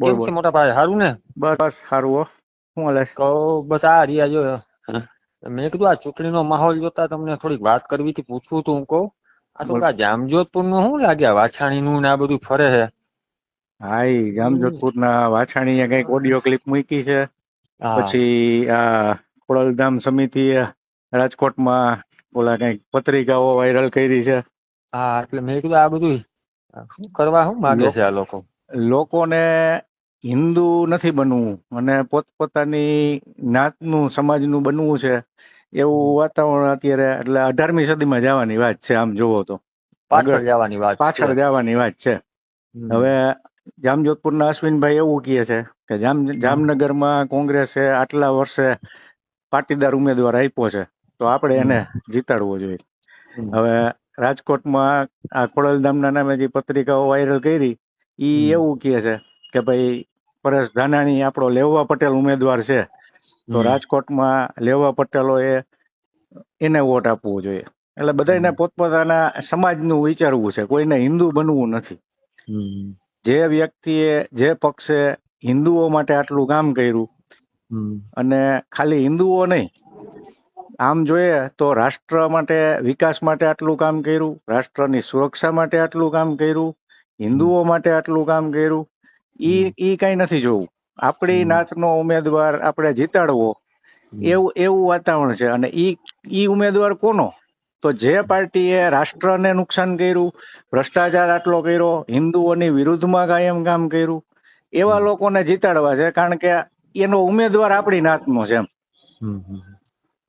કેમ છે મોટા ભાઈ? સારું ને? બસ બસ સારું હો. શું હાલે? તો બસ આ રહ્યા જો. મેં કીધું આ ચૂંટણીનો માહોલ જોતા તમને થોડીક વાત કરવી હતી પૂછવું તું કહું. આ તો આ જામજોધપુરનું શું લાગ્યા વાછાણી નું ને આ બધું ફરે છે હા? જામજોધપુર ના વાછાણી કંઈક ઓડિયો ક્લિપ મૂકી છે. પછી આ ખોડલધામ સમિતિ રાજકોટમાં ઓલા કંઈક પત્રિકાઓ વાયરલ કરી છે. હા એટલે મેં કીધું આ બધું શું કરવા શું માંગે છે આ લોકો? લોકોને હિન્દુ નથી બનવું અને પોતપોતાની નાતનું સમાજનું બનવું છે એવું વાતાવરણ અત્યારે એટલે અઢારમી સદીમાં જવાની વાત છે આમ જોવો તો. પાછળ જવાની વાત પાછળ જવાની વાત છે. હવે જામજોધપુરના અશ્વિનભાઈ એવું કહે છે કે જામ જામનગરમાં કોંગ્રેસે આટલા વર્ષે પાટીદાર ઉમેદવાર આપ્યો છે તો આપણે એને જીતાડવો જોઈએ. હવે રાજકોટમાં આ ખોડલધામના નામે જે પત્રિકાઓ વાયરલ કરી ઈ એવું કહે છે કે ભાઈ પરેશ ધાનાણી આપણો લેવા પટેલ ઉમેદવાર છે તો. રાજકોટમાં લેવા પટેલોએ એને વોટ આપવો જોઈએ એટલે બધાને. પોતપોતાના સમાજનું વિચારવું છે કોઈને હિન્દુ બનવું નથી. જે વ્યક્તિએ જે પક્ષે હિન્દુઓ માટે આટલું કામ કર્યું અને ખાલી હિન્દુઓ નહીં આમ જોઈએ તો રાષ્ટ્ર માટે વિકાસ માટે આટલું કામ કર્યું રાષ્ટ્રની સુરક્ષા માટે આટલું કામ કર્યું હિન્દુઓ માટે આટલું કામ કર્યું ઈ ઈ કઈ નથી જોવું. આપણી. નાતનો ઉમેદવાર આપણે જીતાડવો એવું એવું વાતાવરણ છે. અને ઈ ઈ ઉમેદવાર કોનો? તો જે પાર્ટીએ રાષ્ટ્રને નુકસાન કર્યું ભ્રષ્ટાચાર આટલો કર્યો હિન્દુઓની વિરુદ્ધમાં કાયમ કામ કર્યું એવા લોકોને જીતાડવા છે. કારણ કે એનો ઉમેદવાર આપણી નાતનો છે એમ.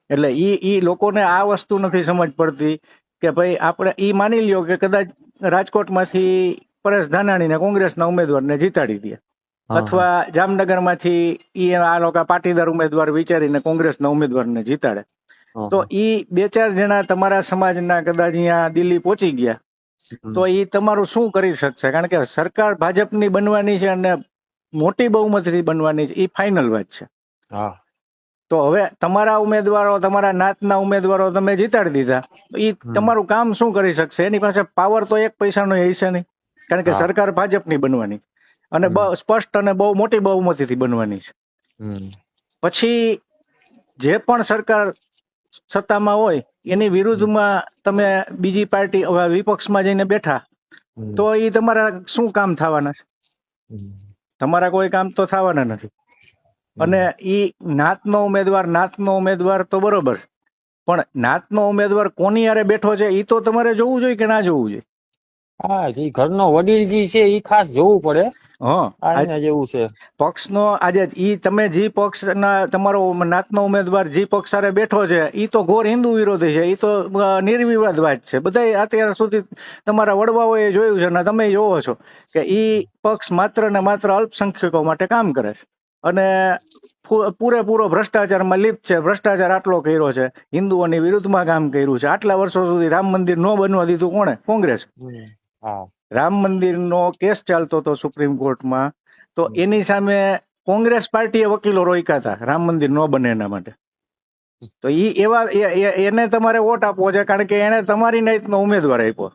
એટલે ઈ ઈ લોકોને આ વસ્તુ નથી સમજ પડતી કે ભાઈ આપણે ઈ માની લ્યો કે કદાચ રાજકોટમાંથી પરેશ ધાનાણીને કોંગ્રેસના ઉમેદવારને જીતાડી દે. અથવા જામનગરમાંથી ઈ આ લોકો પાટીદાર ઉમેદવાર વિચારીને કોંગ્રેસના ઉમેદવારને જીતાડે. તો ઈ બે ચાર જણા તમારા સમાજના કદાચ અહીંયા દિલ્હી પહોંચી ગયા. તો ઈ તમારું શું કરી શકશે? કારણ કે સરકાર ભાજપની બનવાની છે અને મોટી બહુમતીથી બનવાની છે. ઈ ફાઇનલ વાત છે. હા. તો હવે તમારા ઉમેદવારો તમારા નાતના ઉમેદવારો તમે જીતાડી દીધા. ઈ તમારું કામ શું કરી શકશે? એની પાસે પાવર તો એક પૈસાનો હશે નહીં. કારણ કે સરકાર ભાજપની બનવાની અને સ્પષ્ટ અને બહુ મોટી બહુમતીથી બનવાની છે. પછી જે પણ સરકાર સત્તામાં હોય એની વિરુદ્ધમાં તમે બીજી પાર્ટી હવે વિપક્ષમાં જઈને બેઠા તો એ તમારા શું કામ થવાના છે? તમારા કોઈ કામ તો થવાના નથી. અને ઈ નાતનો ઉમેદવાર નાતનો ઉમેદવાર તો બરોબર પણ નાતનો ઉમેદવાર કોની હારે બેઠો છે એ તો તમારે જોવું જોઈએ કે ના જોવું જોઈએ? હા જે ઘરનો વડીલ જે છે એ ખાસ જોવું પડે. હા આ જેવું છે. પક્ષનો આજે ઈ તમે જે પક્ષના તમારો નાતનો ઉમેદવાર જે પક્ષ સાથે બેઠો છે ઈ તો ઘોર હિન્દુ વિરોધી છે ઈ તો નિર્વિવાદ વાત છે. બધા અત્યાર સુધી તમારા વડવાઓએ જોયું છે ને તમે જોવો છો કે ઈ પક્ષ માત્ર ને માત્ર અલ્પસંખ્યકો માટે કામ કરે છે. અને પૂરેપૂરો ભ્રષ્ટાચારમાં લિપ્ત છે ભ્રષ્ટાચાર આટલો કર્યો છે હિન્દુઓની વિરુદ્ધમાં કામ કર્યું છે. આટલા વર્ષો સુધી રામ મંદિર ન બનવા દીધું કોણે? કોંગ્રેસ. રામ મંદિરનો કેસ ચાલતો હતો સુપ્રીમ કોર્ટમાં. તો એની સામે કોંગ્રેસ પાર્ટીએ વકીલો રોક્યા હતા. રામ મંદિર ન બને એના માટે. તો ઈ એવા એ- એ- એને તમારે વોટ આપવો છે કારણ કે એને તમારી નાઈતનો ઉમેદવાર આપ્યો.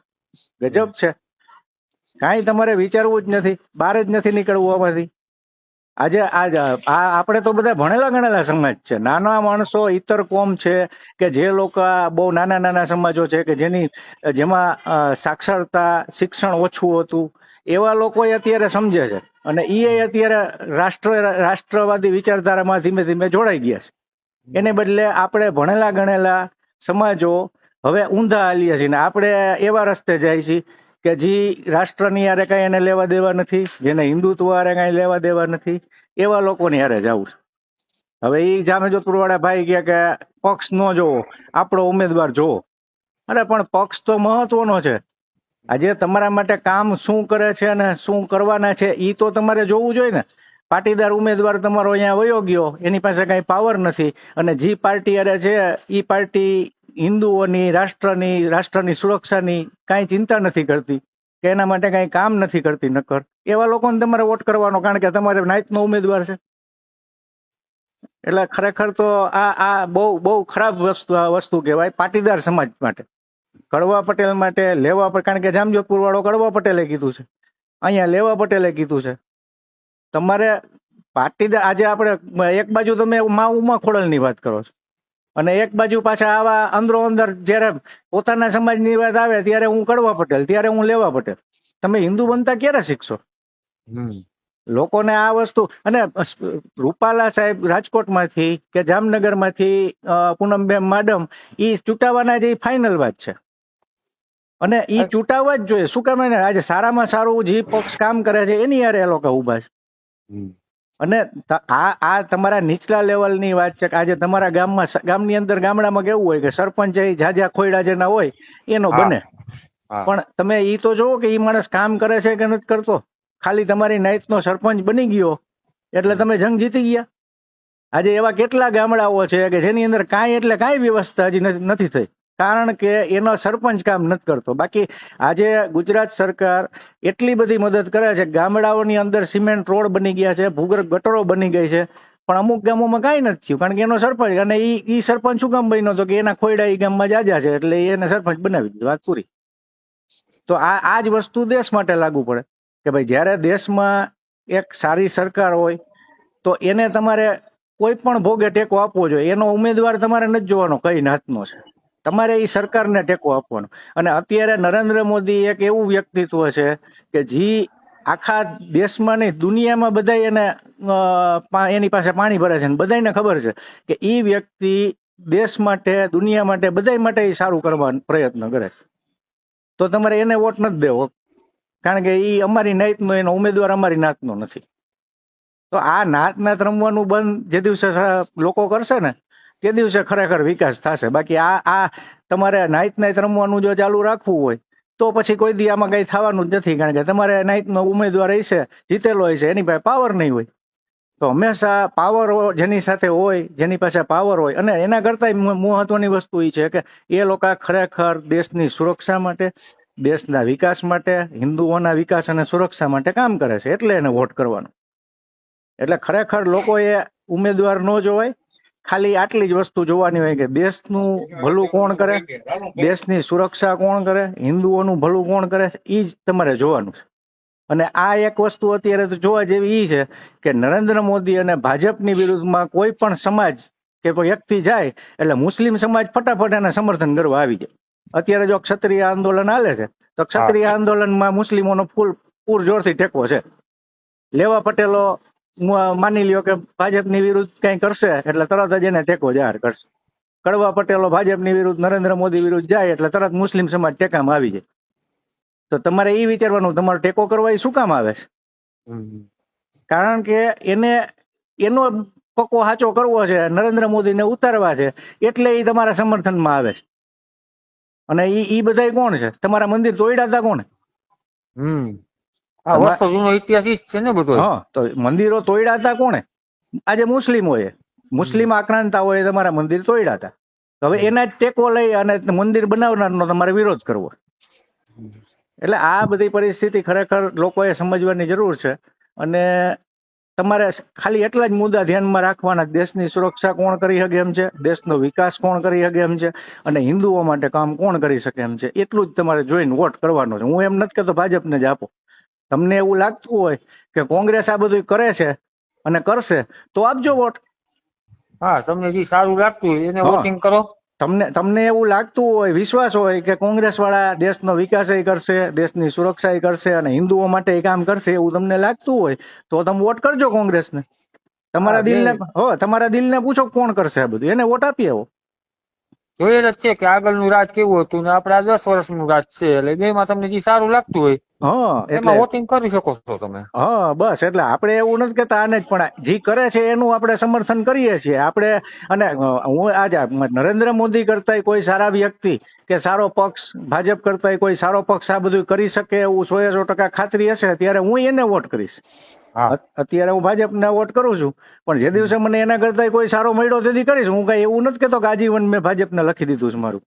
ગજબ છે. કાંઈ તમારે વિચારવું જ નથી. બહાર જ નથી નીકળવું આમાંથી. આજે આજ આ આપણે તો બધા ભણેલા ગણેલા સમાજ છે. નાના માણસો ઇતર કોમ છે કે જે લોકો બહુ નાના નાના સમાજો છે કે જેની, જેમાં સાક્ષરતા, શિક્ષણ ઓછું હતું, એવા લોકો અત્યારે સમજે છે. અને એ અત્યારે રાષ્ટ્ર, રાષ્ટ્રવાદી વિચારધારામાં ધીમે ધીમે જોડાઈ ગયા છે. એને બદલે આપણે ભણેલા ગણેલા સમાજો હવે ઊંધા હાલીએ છીએ ને આપણે એવા રસ્તે જાય છીએ કે જે રાષ્ટ્રની હારે કઈ એને લેવા દેવા નથી, જેને હિન્દુત્વ હારે કઈ લેવા દેવા નથી, એવા લોકોની હારે જવું છે. હવે એ જામે વાળા ભાઈ ગયા કે પક્ષ ન જોવો, આપણો ઉમેદવાર જોવો. અરે પણ પક્ષ તો મહત્વનો છે. આજે તમારા માટે કામ શું કરે છે અને શું કરવાના છે એ તો તમારે જોવું જોઈએ ને. પાટીદાર ઉમેદવાર તમારો અહીંયા વયો ગયો, એની પાસે કઈ પાવર નથી. અને જે પાર્ટી અરે છે એ પાર્ટી હિન્દુઓની, રાષ્ટ્રની રાષ્ટ્રની સુરક્ષાની કાંઈ ચિંતા નથી કરતી, કે એના માટે કાંઈ કામ નથી કરતી નક્કર એવા લોકોને તમારે વોટ કરવાનો, કારણ કે તમારે નાઇટનો ઉમેદવાર છે. એટલે ખરેખર તો આ આ બહુ બહુ ખરાબ વસ્તુ વસ્તુ કહેવાય પાટીદાર સમાજ માટે. કડવા પટેલ માટે લેવા પર કારણ કે જામજોધપુર વાળો કડવા પટેલે કીધું છે. અહીંયા લેવા પટેલે કીધું છે. તમારે પાટીદાર આજે આપણે એક બાજુ તમે મા ઉમા ખોડલની વાત કરો છો. અને એક બાજુ પાછા આવા અંદરો અંદર જ્યારે પોતાના સમાજની વાત આવે ત્યારે હું કડવા પટેલ ત્યારે હું લેવા પટેલ. તમે હિન્દુ બનતા ક્યારે શીખશો? લોકોને આ વસ્તુ અને રૂપાલા સાહેબ રાજકોટમાંથી કે જામનગરમાંથી પૂનમબેન માડમ એ ચૂંટાવાના જે ફાઇનલ વાત છે. અને એ ચૂંટાવવા જ જોઈએ. શું કામ એને? આજે સારામાં સારું જે પક્ષ કામ કરે છે એની યારે એ લોકો ઊભા છે. અને આ આ તમારા નીચલા લેવલની વાત છે કે આજે તમારા ગામમાં ગામની અંદર ગામડામાં કેવું હોય કે સરપંચ એ જાજા ખોયડા જેના હોય એનો બને. પણ તમે એ તો જોવો કે ઈ માણસ કામ કરે છે કે નથી કરતો? ખાલી તમારી નાઈટનો સરપંચ બની ગયો એટલે તમે જંગ જીતી ગયા. આજે એવા કેટલા ગામડાઓ છે કે જેની અંદર કાંઈ એટલે કાંઈ વ્યવસ્થા હજી નથી થઈ. કારણ કે એનો સરપંચ કામ નથી કરતો. બાકી આજે ગુજરાત સરકાર એટલી બધી મદદ કરે છે. ગામડાઓની અંદર સિમેન્ટ રોડ બની ગયા છે, ભૂગર્ભ ગટરો બની ગઈ છે, પણ અમુક ગામોમાં કાંઈ નથી થયું. કારણ કે એનો સરપંચ અને એ ઈ સરપંચ શું કામ બન્યો હતો કે એના ખોયડા એ ગામમાં જાજા છે એટલે એને સરપંચ બનાવી દીધો, વાત પૂરી. તો આ આ જ વસ્તુ દેશ માટે લાગુ પડે કે ભાઈ જ્યારે દેશમાં એક સારી સરકાર હોય તો એને તમારે કોઈ પણ ભોગે ટેકો આપવો જોઈએ. એનો ઉમેદવાર તમારે નથી જોવાનો, કઈ નાતનો છે. તમારે એ સરકારને ટેકો આપવાનો. અને અત્યારે નરેન્દ્ર મોદી એક એવું વ્યક્તિત્વ છે કે જે આખા દેશમાં નહીં, દુનિયામાં બધા એને એની પાસે પાણી ભરે છે. બધાને ખબર છે કે એ વ્યક્તિ દેશ માટે, દુનિયા માટે બધા માટે એ સારું કરવા પ્રયત્ન કરે તો તમારે એને વોટ નથી દેવો. કારણ કે એ અમારી નાતનો, એનો ઉમેદવાર અમારી નાતનો નથી. તો આ નાત નાત રમવાનું બંધ જે દિવસે લોકો કરશે ને તે દિવસે ખરેખર વિકાસ થશે. બાકી આ આ તમારે નાઈટ નાઇટ રમવાનું જો ચાલુ રાખવું હોય, તો પછી કોઈ દી આમાં કઈ થવાનું જ નથી. કારણ કે તમારે નાઈટનો ઉમેદવાર હશે, જીતેલો હશે, એની પાસે પાવર નહીં હોય. તો હંમેશા પાવર જેની સાથે હોય, જેની પાસે પાવર હોય, અને એના કરતા મહત્વની વસ્તુ એ છે કે એ લોકો ખરેખર દેશની સુરક્ષા માટે, દેશના વિકાસ માટે, હિન્દુઓના વિકાસ અને સુરક્ષા માટે કામ કરે છે. એટલે એને વોટ કરવાનો. એટલે ખરેખર લોકોએ ઉમેદવાર ન જોવાય ખાલી આટલી જ વસ્તુ જોવાની હોય કે દેશનું ભલું કોણ કરે? દેશની સુરક્ષા કોણ કરે? હિન્દુઓનું ભલું કોણ કરે? એ જ તમારે જોવાનું છે. અને આ એક વસ્તુ અત્યારે તો જોવા જેવી એ છે કે નરેન્દ્ર મોદી અને ભાજપની વિરુદ્ધમાં કોઈ પણ સમાજ કે કોઈ વ્યક્તિ જાય એટલે મુસ્લિમ સમાજ ફટાફટ એને સમર્થન કરવા આવી જાય. અત્યારે જો ક્ષત્રિય આંદોલન હાલે છે તો ક્ષત્રિય આંદોલનમાં મુસ્લિમોનો ફૂલ પૂરજોરથી ટેકો છે. લેવા પટેલો માની લ્યો કે ભાજપની વિરુદ્ધ કઈ કરશે એટલે તરત જ એને ટેકો જાહેર કરશે. કડવા પટેલો ભાજપની વિરુદ્ધ, નરેન્દ્ર મોદી વિરુદ્ધ જાય એટલે તરત મુસ્લિમ સમાજ ટેકામાં આવી જાય. તો તમારે એ વિચારવાનું, તમારો ટેકો કરવા એ શું કામ આવે છે? કારણ કે એને, એનો પકો સાચો કરવો છે, નરેન્દ્ર મોદીને ઉતારવા છે, એટલે એ તમારા સમર્થનમાં આવે છે. અને એ ઈ બધાય કોણ છે? તમારા મંદિર તોડ્યા કોણ? હમ. આ વર્ષો જૂનો ઇતિહાસ જ છે ને બધો. હા તો મંદિરો તોડ્યા હતા કોણે? આજે મુસ્લિમોએ. મુસ્લિમ આક્રાંતાઓએ તમારા મંદિર તોડ્યા હતા. હવે એના જ ટેકો લઈ અને મંદિર બનાવનારનો તમારે વિરોધ કરવો. એટલે આ બધી પરિસ્થિતિ ખરેખર લોકોએ સમજવાની જરૂર છે. અને તમારે ખાલી એટલા જ મુદ્દા ધ્યાનમાં રાખવાના દેશની સુરક્ષા કોણ કરી શકે એમ છે દેશનો વિકાસ કોણ કરી શકે એમ છે અને હિન્દુઓ માટે કામ કોણ કરી શકે એમ છે એટલું જ તમારે જોઈને વોટ કરવાનો છે. હું એમ નથી કહેતો ભાજપને જ આપો. તમને એવું લાગતું હોય કે કોંગ્રેસ આ બધું કરે છે અને કરશે તો આપજો વોટ. હા તમને જે સારું લાગતું હોય એને વોટિંગ કરો. તમને તમને એવું લાગતું હોય વિશ્વાસ હોય કે કોંગ્રેસ વાળા દેશનો વિકાસ એ કરશે દેશની સુરક્ષા એ કરશે અને હિન્દુઓ માટે એ કામ કરશે એવું તમને લાગતું હોય તો તમે વોટ કરજો કોંગ્રેસને. તમારા દિલને હો તમારા દિલને પૂછો કોણ કરશે આ બધું. એને વોટ આપી આવો. જોયેલ જ છે કે આગળનું રાજ કેવું હતું ને આપડે આ દસ વર્ષનું રાજ છે એટલે બેમાં તમને જે સારું લાગતું હોય હા એટલે વોટિંગ કરી શકો છો તમે. હા બસ એટલે આપણે એવું નથી કેતા આને જ પણ જે કરે છે એનું આપણે સમર્થન કરીએ છીએ. આપણે અને હું આજે નરેન્દ્ર મોદી કરતા કોઈ સારા વ્યક્તિ કે સારો પક્ષ ભાજપ કરતા કોઈ સારો પક્ષ આ બધું કરી શકે એવું સો સો ટકા ખાતરી હશે ત્યારે હું એને વોટ કરીશ. અત્યારે હું ભાજપને વોટ કરું છું પણ જે દિવસે મને એના કરતા કોઈ સારો મળ્યો તેથી કરીશ. હું કઈ એવું નથી કેતો કે આજીવન મેં ભાજપને લખી દીધું છે મારું.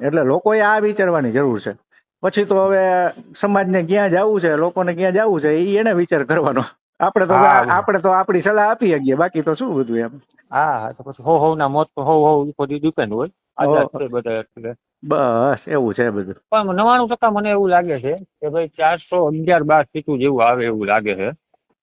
એટલે લોકોએ આ વિચારવાની જરૂર છે. પછી તો હવે સમાજને ક્યાં જવું છે લોકોને ક્યાં જવું છે એ એને વિચાર કરવાનો. આપણે તો. આપણે તો આપણી સલાહ આપી શકીએ બાકી તો શું બધું એમ. હા હા તો પછી હો હો ના મોત તો હો હો ઉપર ડિપેન્ડ હોય. બધા એટલે. બસ એવું છે બધું. પણ નવાણું ટકા મને એવું લાગે છે કે ભાઈ ચારસો અગિયાર બાર સીટું જેવું આવે એવું લાગે છે.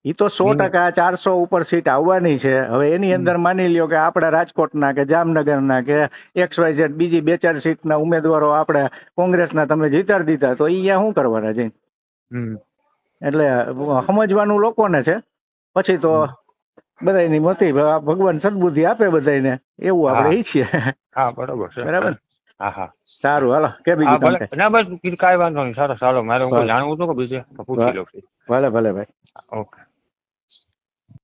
એ તો સો ટકા ચારસો ઉપર સીટ આવવાની છે. હવે એની અંદર માની લ્યો કે આપણા રાજકોટના કે જામનગરના કે એક્સ વાય ઝેડ બીજી બે ચાર સીટના ઉમેદવારો આપણે કોંગ્રેસના તમે જીતાડી દીધા તો એ અહીંયા શું કરવાના જઈને હમ. એટલે સમજવાનું લોકોને છે. પછી તો બધાની મતી ભગવાન સદબુદ્ધિ આપે બધાને એવું આપણે. ઈચ્છીએ હા બરોબર છે. બરાબર. હા હા સારું હાલો. કે બીજું ભલે. ના બસ કાંઈ વાંધો નહીં. સારું સારો. મારે હું. જાણવું હતું કે બીજે પૂછી લઉં ભલે ભલે ભાઈ. ઓકે.